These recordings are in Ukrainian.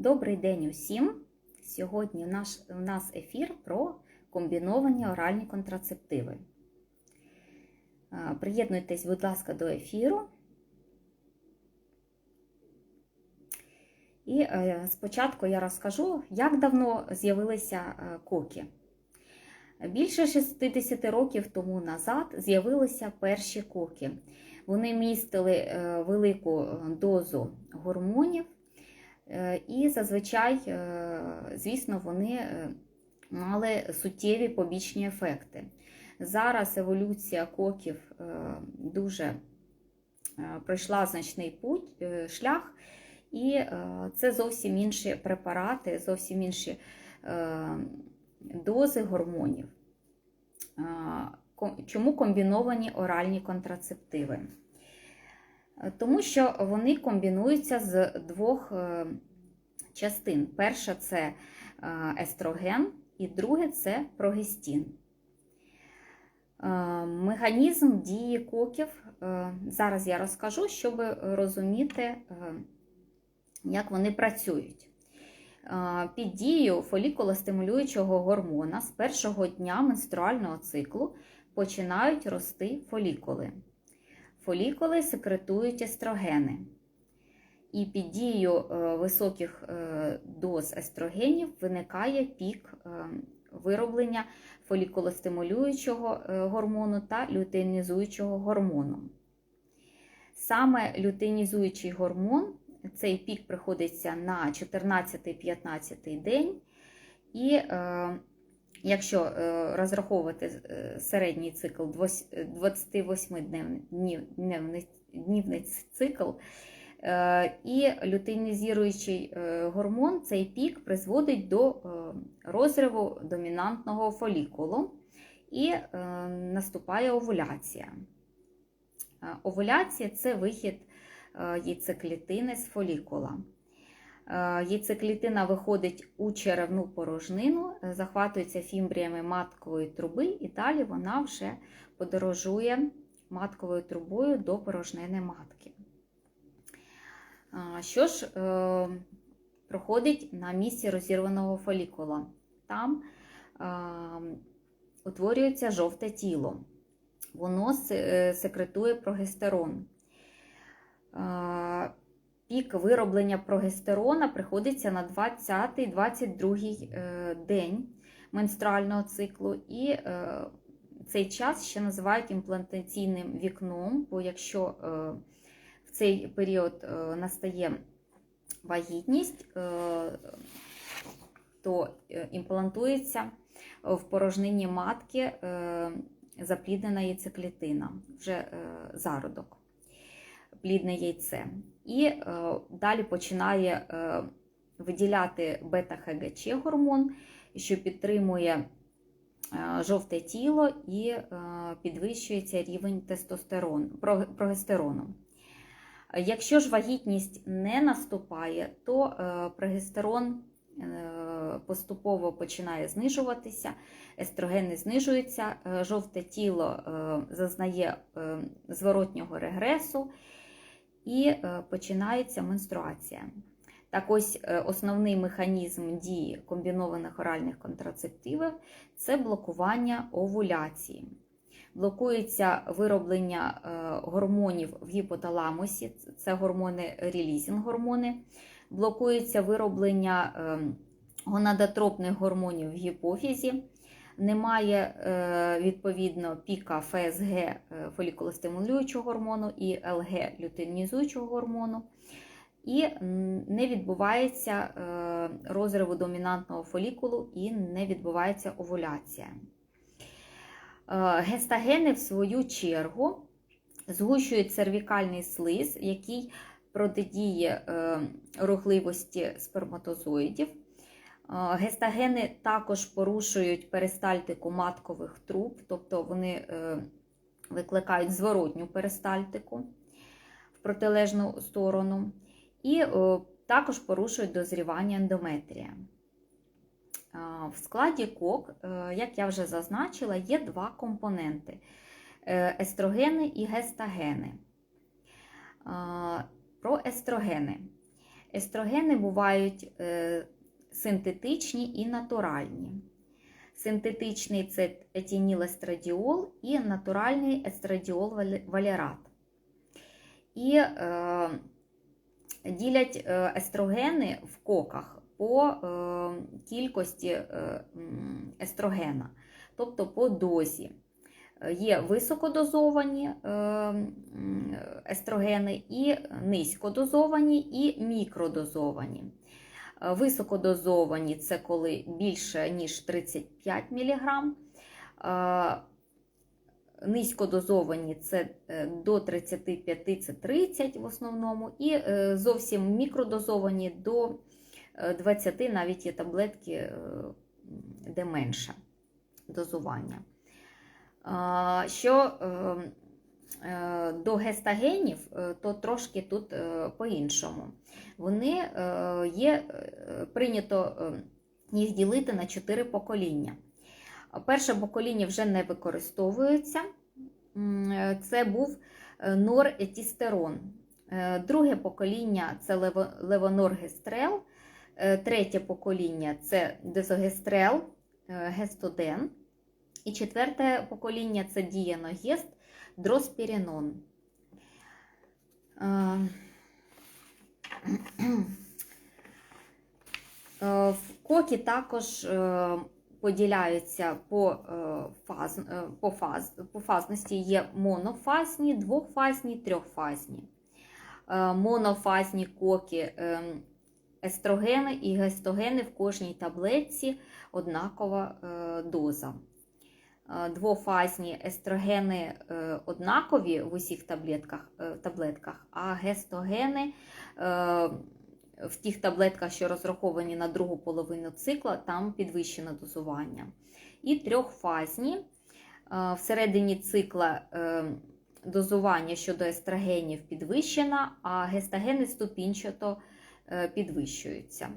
Добрий день усім! Сьогодні наш, у нас ефір про комбіновані оральні контрацептиви. Приєднуйтесь, будь ласка, до ефіру. І е, спочатку я розкажу, як давно з'явилися е, коки. Більше 60 років тому назад з'явилися перші коки. Вони містили е, велику дозу гормонів. Е, І зазвичай, е, звісно, вони е, мали суттєві побічні ефекти. Зараз еволюція коків дуже пройшла значний путь, шлях, і це зовсім інші препарати, зовсім інші дози гормонів. Чому комбіновані оральні контрацептиви? Тому що вони комбінуються з двох е, частин. Перша це е, естроген, і друге це прогестін. Е, Механізм дії коків зараз я розкажу, щоб розуміти, як вони працюють. Під дією фолікулостимулюючого гормона з першого дня менструального циклу починають рости фолікули. Фолікули секретують естрогени. І під дією е, високих е, доз естрогенів виникає пік е, вироблення фолікулостимулюючого гормону та лютеїнізуючого гормону. Саме лютеїнізуючий гормон, цей пік приходиться на 14-15 день. І якщо е, розраховувати е, середній цикл 28-днівний цикл, е, і лютеїнізуючий е, гормон, цей пік призводить до розриву домінантного фолікулу і наступає овуляція. Овуляція це вихід яйцеклітини з фолікула. Е, Яйцеклітина виходить у черевну порожнину, е, захватується фімбріями маткової труби, і далі вона вже подорожує матковою трубою до порожнини матки. Що ж е, проходить на місці розірваного фолікула? Там е, утворюється жовте тіло. Воно е, секретує прогестерон. Пік вироблення прогестерона приходиться на 20-22 е, день менструального циклу, і е, цей час ще називають імплантаційним вікном, бо якщо е, в цей період настає вагітність, то імплантується в порожнині матки запліднена яйцеклітина, вже зародок, плідне яйце. І е, далі починає е, виділяти бета-ХГЧ гормон, що підтримує е, жовте тіло і е, підвищується рівень тестостерону, прогестерону. Якщо ж вагітність не наступає, то е, прогестерон е, поступово починає знижуватися, естрогени знижуються, е, жовте тіло е, зазнає зворотнього регресу і е, починається менструація. Так ось е, основний механізм дії комбінованих оральних контрацептивів це блокування овуляції. Блокується вироблення е, гормонів в гіпоталамусі, це гормони релізінг гормони, блокується вироблення е, гонадотропних гормонів в гіпофізі, немає е, відповідно піка ФСГ е, фолікулостимулюючого гормону і ЛГ лютеїнізуючого гормону. І не відбувається е, розриву домінантного фолікулу і не відбувається овуляція. Гестагени, в свою чергу, згущують cerвікальний слиз, який протидіє рухливості сперматозоїдів. Гестагени також порушують перистальтику маткових труб, тобто вони е, викликають зворотню перистальтику в протилежну сторону, і е, також порушують дозрівання ендометрія. В складі кок, е, як я вже зазначила, є два компоненти естрогени і гестагени. Про естрогени. Естрогени бувають синтетичні і натуральні. Синтетичний це етінілестрадіол і натуральний естрадіол валерат. І е, ділять е, естрогени в коках по е, кількості е, естрогена, тобто по дозі. Є високодозовані е, естрогени і низькодозовані, і мікродозовані. Е, Високодозовані це коли більше, ніж 35 мг. Низькодозовані це е, до 35 це 30 в основному, і е, зовсім мікродозовані до е, 20, навіть є таблетки, е, де менше дозування. Що е, е, до гестагенів, е, то трошки тут е, по-іншому. Вони е, є е, прийнято е, їх ділити на 4 покоління. Перше покоління вже не використовується. Е, Це був е, норетістерон. Е, Друге покоління це левоноргестрел. Е, Третє покоління це дезогестрел, е, гестоден. І четверте покоління це дієногест, дроспірінон. Е, В кокі також е, поділяються по, е, фаз, е, по, фаз, по фазності. Є монофазні, двохфазні, трьохфазні. Монофазні кокі е, естрогени і гестогени в кожній таблетці однакова доза. Е, Двофазні естрогени е, однакові в усіх таблетках, е, таблетках, а гестогени в тих таблетках, що розраховані на другу половину цикла, там підвищене дозування. І трьохфазні всередині цикла дозування щодо естрогенів підвищено, а гестогени ступінчато підвищуються.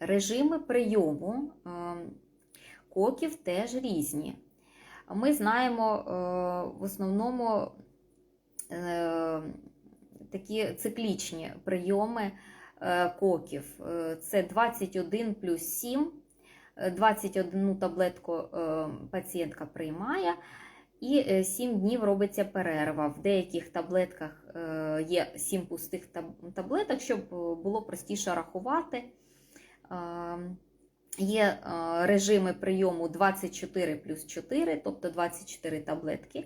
Режими прийому коків теж різні. Ми знаємо е, в основному е, такі циклічні прийоми е, коків. Це 21 плюс 7. Е, 21 таблетку пацієнтка приймає, і е, 7 днів робиться перерва. В деяких таблетках є 7 пустих таблеток, щоб було простіше рахувати. Є е, режими прийому 24 плюс 4, тобто 24 таблетки.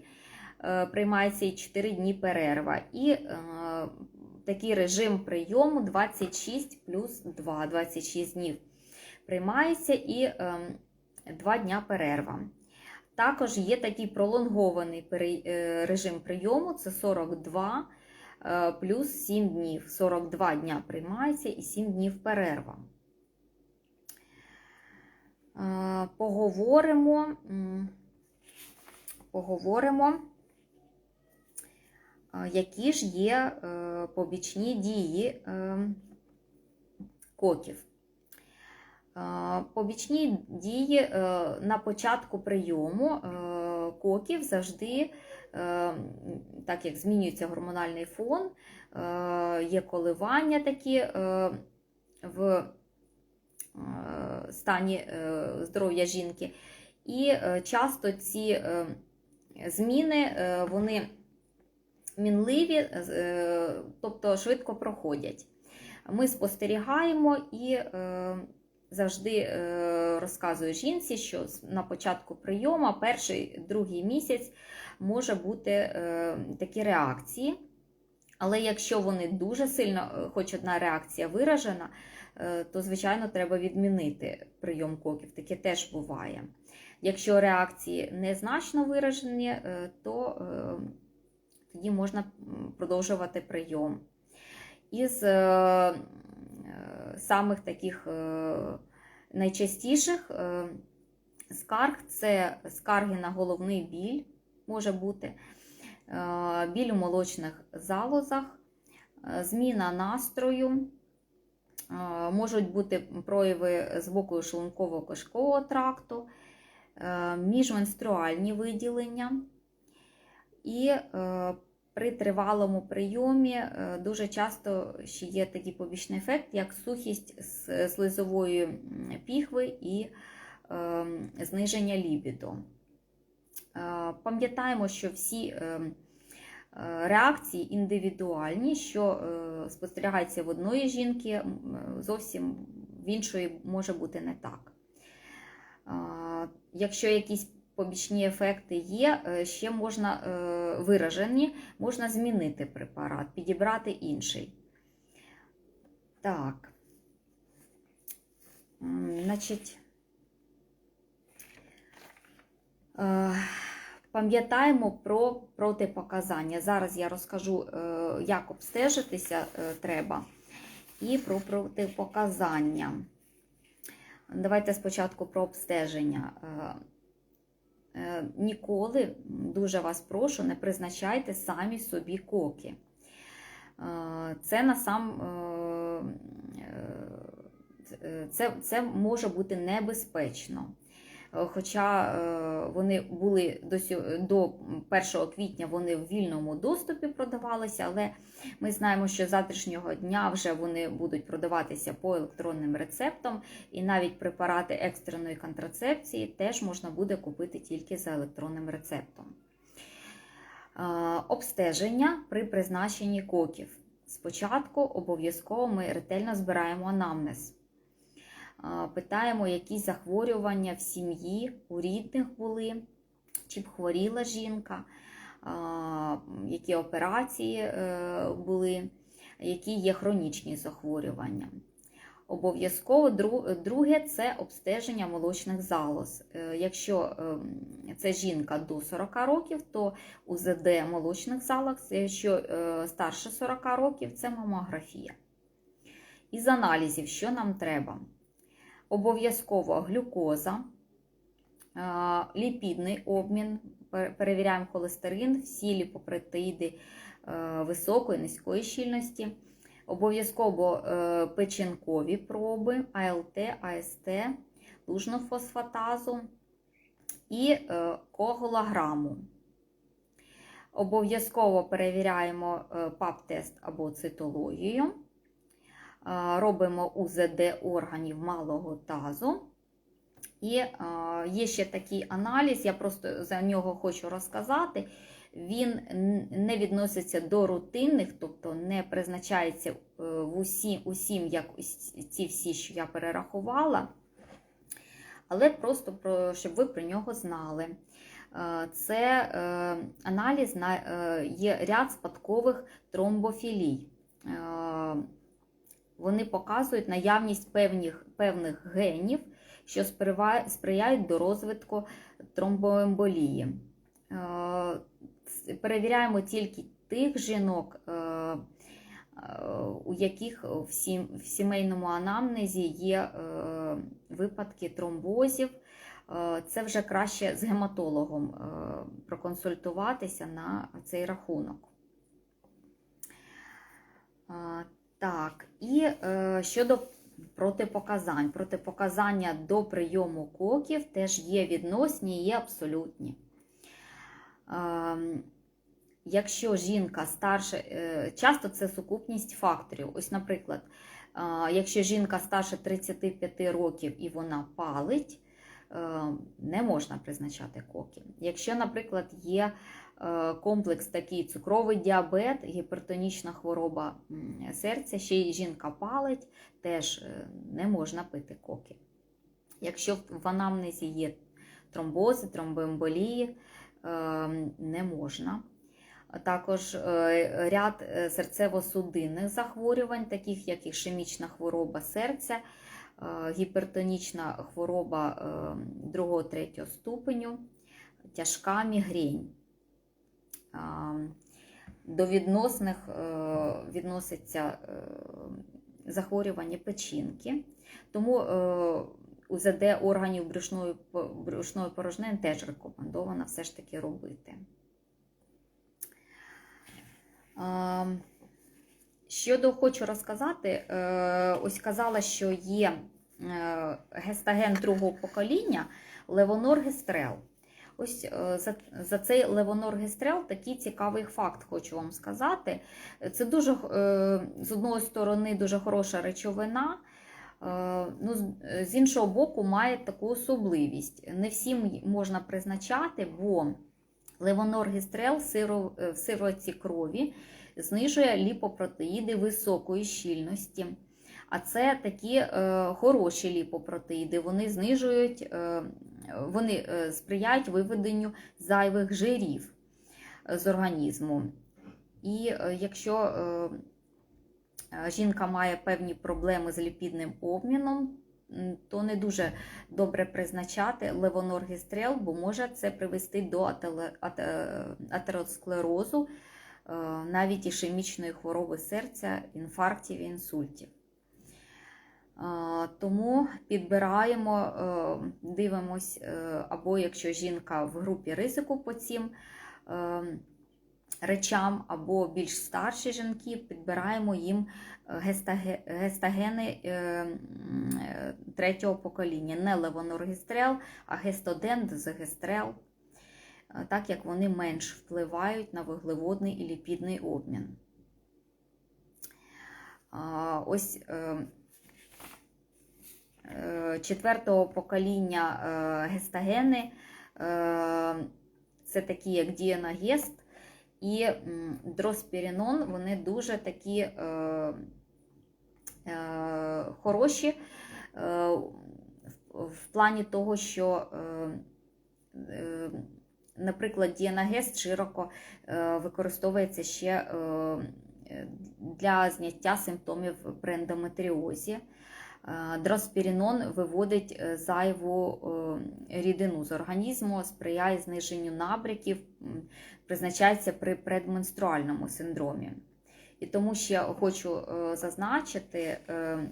Е, Приймається і 4 дні перерва. І е, такий режим прийому 26 плюс 2, 26 днів. Приймається і е, 2 дня перерва. Також є такий пролонгований режим прийому це 42 е, плюс 7 днів. 42 дня приймається і 7 днів перерва. Поговоримо, поговоримо, які ж є е, побічні дії е, коків. Побічні дії е, на початку прийому коків завжди, так як змінюється гормональний фон, є коливання такі в стані е, здоров'я жінки. І е, часто ці е, зміни вони мінливі, тобто швидко проходять. Ми спостерігаємо і завжди розказую жінці, що на початку прийому, перший, другий місяць може бути такі реакції. Але якщо вони дуже сильно, хоч одна реакція виражена, то, звичайно, треба відмінити прийом коків. Таке теж буває. Якщо реакції незначно виражені, е, то е, тоді можна продовжувати прийом. Із е, е, самих таких е, найчастіших е, скарг це скарги на головний біль, може бути, е, біль у молочних залозах, е, зміна настрою, е, можуть бути прояви з боку шлунково-кишкового тракту, е, міжменструальні виділення. І е, При тривалому прийомі е, дуже часто ще є такий побічний ефект, як сухість слизової піхви і зниження лібіду. Пам'ятаємо, що всі реакції індивідуальні, що е, спостерігається в одної жінки, е, зовсім в іншої може бути не так. Е, Якщо якісь побічні ефекти є, е, ще можна е, виражені, можна змінити препарат, підібрати інший. Так. Значить, е, пам'ятаємо про протипоказання. Зараз я розкажу, е, як обстежитися е, треба, і про протипоказання. Давайте спочатку про обстеження. Е, Ніколи, дуже вас прошу, не призначайте самі собі коки. Це на сам це, це може бути небезпечно. Хоча е, вони були до, до 1 квітня вони в вільному доступі продавалися, але ми знаємо, що з завтрашнього дня вже вони будуть продаватися по електронним рецептам, і навіть препарати екстреної контрацепції теж можна буде купити тільки за електронним рецептом. Е, Обстеження при призначенні коків. Спочатку обов'язково ми ретельно збираємо анамнез. Питаємо, які захворювання в сім'ї у рідних були, чи б хворіла жінка, які операції е, були, які є хронічні захворювання. Обов'язково друге це обстеження молочних залоз. Е, Якщо ем, це жінка до 40 років, то УЗД молочних залоз, якщо е, старше 40 років, це мамографія. Із аналізів, що нам треба? Обов'язково глюкоза, ліпідний обмін, перевіряємо холестерин, всі ліпопротеїди е, високої, низької щільності. Обов'язково е, печінкові проби, АЛТ, АСТ, лужну фосфатазу і е, коагулограму. Обов'язково перевіряємо ПАП-тест або цитологію. Робимо УЗД органів малого тазу. І є ще такий аналіз, я просто за нього хочу розказати. Він не відноситься до рутинних, тобто не призначається е, в усі, усім, як ці всі, що я перерахувала. Але просто про, щоб ви про нього знали. Е, Це е, аналіз на є ряд спадкових тромбофілій. Вони показують наявність певних, певних генів, що сприяють до розвитку тромбоемболії. Е, Перевіряємо тільки тих жінок, е, е, у яких в сімейному анамнезі є випадки тромбозів. Це вже краще з гематологом проконсультуватися на цей рахунок. Е, Так, і е, щодо протипоказань. Протипоказання до прийому коків теж є відносні і абсолютні. Ем, Якщо жінка старше, е, часто це сукупність факторів. Ось, наприклад, е, якщо жінка старше 35 років і вона палить, е, не можна призначати коки. Якщо, наприклад, є е, комплекс такий цукровий діабет, гіпертонічна хвороба серця, ще й жінка палить, теж е, не можна пити коки. Якщо в анамнезі є тромбози, тромбоемболії, е, не можна. Також е, ряд е, серцево-судинних захворювань, таких як ішемічна хвороба серця, е, гіпертонічна хвороба 2-3 ступеню, тяжка мігрень. До відносних е, відноситься е, захворювання печінки. Тому е, УЗД органів брюшної, брюшної порожнини теж рекомендовано все ж таки робити. Щодо хочу розказати, ось казала, що є гестаген другого покоління левоноргестрел. Ось е, за, за цей левоноргестрел такий цікавий факт хочу вам сказати. Це дуже, е, з одної сторони, дуже хороша речовина. Е, Ну, з- іншого боку, має таку особливість. Не всім можна призначати, бо левоноргестрел в сиро- в сироватці крові знижує ліпопротеїди високої щільності. А це такі е, хороші ліпопротеїди. Вони знижують, е, вони е, сприяють виведенню зайвих жирів е, з організму. І е, якщо е, жінка має певні проблеми з ліпідним обміном, то не дуже добре призначати левоноргестрел, бо може це привести до атеросклерозу, е, навіть ішемічної хвороби серця, інфарктів і інсультів. Тому підбираємо, е, дивимось, е, або якщо жінка в групі ризику по цим е, речам, або більш старші жінки, підбираємо їм гестагени третього покоління. Не левоноргестрел, а гестоден, дезогестрел, так як вони менш впливають на вуглеводний і ліпідний обмін. Ось четвертого покоління е, гестагени е, це такі, як дієнагест і дроспірінон, вони дуже такі е, хороші в, плані того, що, наприклад, дієнагест широко використовується ще для зняття симптомів при ендометріозі. Е, виводить е, зайву е, рідину з організму, сприяє зниженню набряків, призначається при предменструальному синдромі. І тому ще хочу зазначити,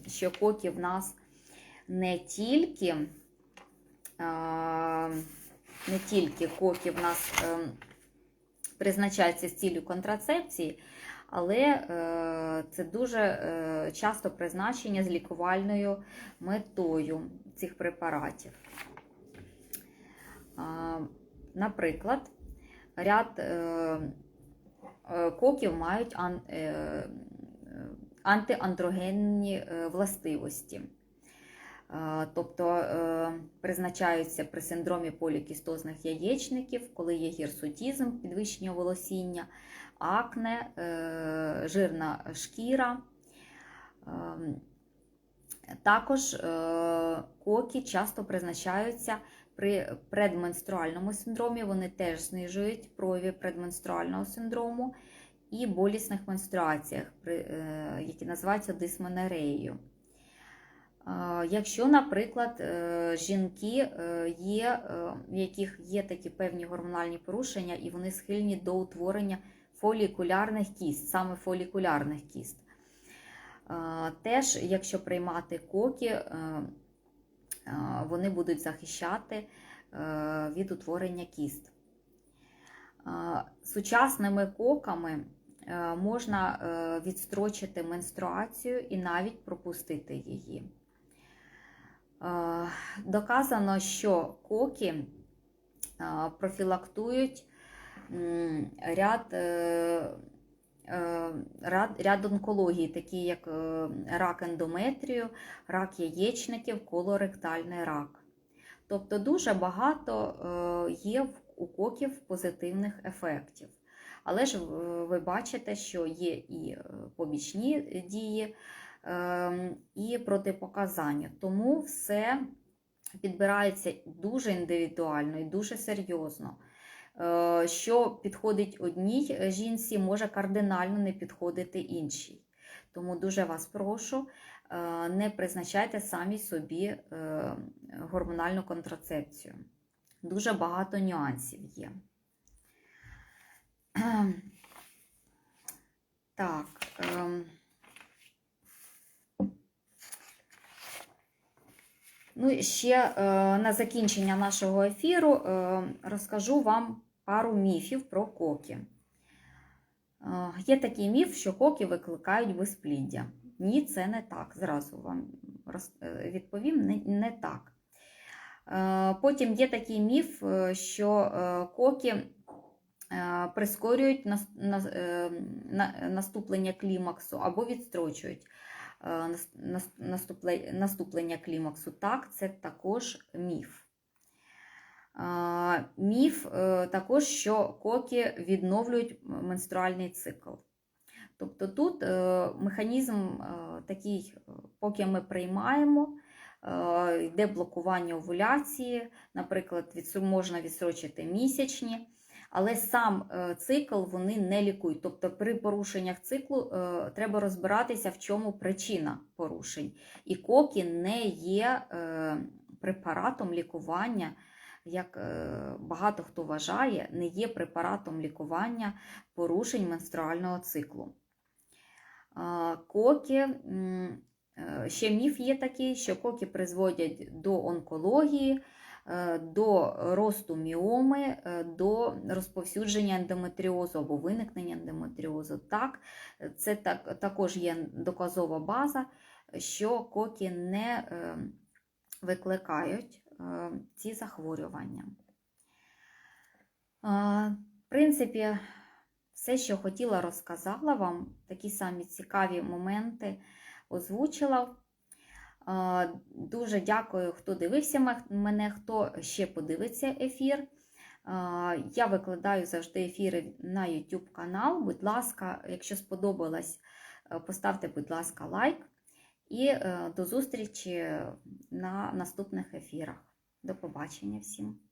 що коки в нас не тільки, не тільки коки в нас е, призначаються з цілею контрацепції, але е, це дуже е, часто призначення з лікувальною метою цих препаратів. Наприклад, ряд е, коків мають ан, антиандрогенні властивості. Е, Тобто е, призначаються при синдромі полікістозних яєчників, коли є гірсутізм, підвищення волосіння, акне, е, жирна шкіра. Ем, Також коки часто призначаються при предменструальному синдромі, вони теж знижують прояви предменструального синдрому і болісних менструаціях, які називаються дисменореєю. Якщо, наприклад, е, жінки е, є, е, в яких є такі певні гормональні порушення, і вони схильні до утворення фолікулярних кіст, саме фолікулярних кіст. Теж, якщо приймати коки, вони будуть захищати від утворення кіст. Сучасними коками можна відстрочити менструацію і навіть пропустити її. Е, Доказано, що коки е, профілактують ряд, е, ряд, ряд онкологій, такі як рак ендометрію, рак яєчників, колоректальний рак. Тобто дуже багато є у коків позитивних ефектів. Але ж ви бачите, що є і побічні дії, і протипоказання. Тому все підбирається дуже індивідуально і дуже серйозно. Е, Що підходить одній жінці, може кардинально не підходити іншій. Тому дуже вас прошу, е, не призначайте самі собі е, гормональну контрацепцію. Дуже багато нюансів є. Так. Ну, і ще е, на закінчення нашого ефіру е, розкажу вам пару міфів про коки. Е, є такий міф, що коки викликають безпліддя. Ні, це не так. Зразу вам відповім, не, не так. Потім є такий міф, що коки прискорюють нас- нас- на- наступлення клімаксу або відстрочують е, нас- нас- наступле- наступлення клімаксу. Так, це також міф. Е, Міф е, також, що коки відновлюють менструальний цикл. Тобто тут механізм такий, поки ми приймаємо, йде блокування овуляції, наприклад, можна відсрочити місячні, але сам е, цикл вони не лікують. Тобто при порушеннях циклу е, треба розбиратися, в чому причина порушень. І коки не є е, препаратом лікування. Як багато хто вважає, не є препаратом лікування порушень менструального циклу. Коки, ще міф є такий, що коки призводять до онкології, до росту міоми, е, до розповсюдження ендометріозу або виникнення ендометріозу. Так, це так, також є доказова база, що коки не е, викликають е, ці захворювання. В принципі, все, що хотіла, розказала вам. Такі самі цікаві моменти озвучила. Дуже дякую, хто дивився мене, хто ще подивиться ефір. Я викладаю завжди ефіри на YouTube канал. Будь ласка, якщо сподобалось, е, поставте, будь ласка, лайк. І е, до зустрічі на наступних ефірах. До побачення всім!